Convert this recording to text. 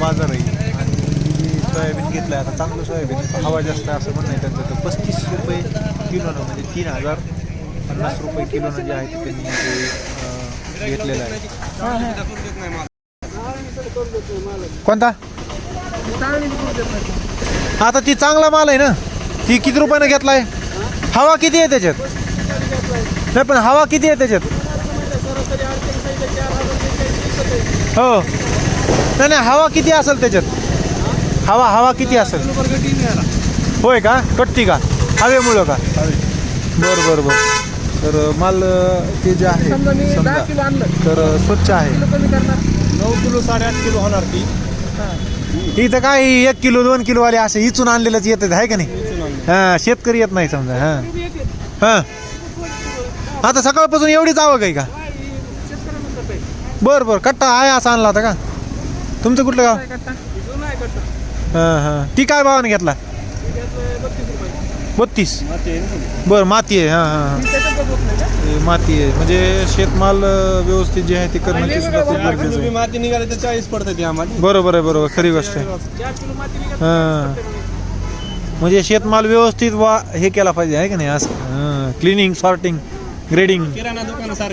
बाजार आहे. आणि सोयाबीन घेतलं आहे आता चांगलं सोयाबीन हवा जास्त असं म्हणणं आहे त्यांचं. तर पस्तीस रुपये किलोनं म्हणजे तीन हजार पन्नास रुपये किलोनं जे आहे ते त्यांनी ते घेतलेलं आहे. कोणता? आता ती चांगला माल आहे ना? ती किती रुपयानं घेतलाय? हवा किती आहे त्याच्यात? नाही पण हवा किती आहे त्याच्यात? हो. नाही नाही हवा किती असेल त्याच्यात? हवा हवा किती असेल? होय का? कटती का? हवेमुळं का? बरं बरं बरं. तर माल ते जे आहे समजा तर स्वच्छ आहे. नऊ किलो साडेआठ किलो होणार ती. इथं काय एक किलो दोन किलो वाले असे इचून आणलेलंच येतात आहे का नाही? हा शेतकरी येत नाही समजा हा. हा. आता सकाळपासून एवढीच आवक आहे का? बरं बरं कट्टा आहे असा आणला होता का? तुमचं कुठलं गाव? हां हां. ती काय भावाने घेतला? बत्तीस. बरं माती आहे. हां हां हां. माती आहे. म्हणजे शेतमाल व्यवस्थित जे आहे ते करण्याची सुद्धा खूप गरजेचं आहे. माती निघाली तर चाळीस पडते ती आम्हाला बरोबर आहे बरोबर. खरी गोष्ट आहे. हां. म्हणजे शेतमाल व्यवस्थित वा हे केला पाहिजे आहे का नाही? असं. क्लिनिंग सॉर्टिंग ग्रेडिंग किराणा दुकानासारखं.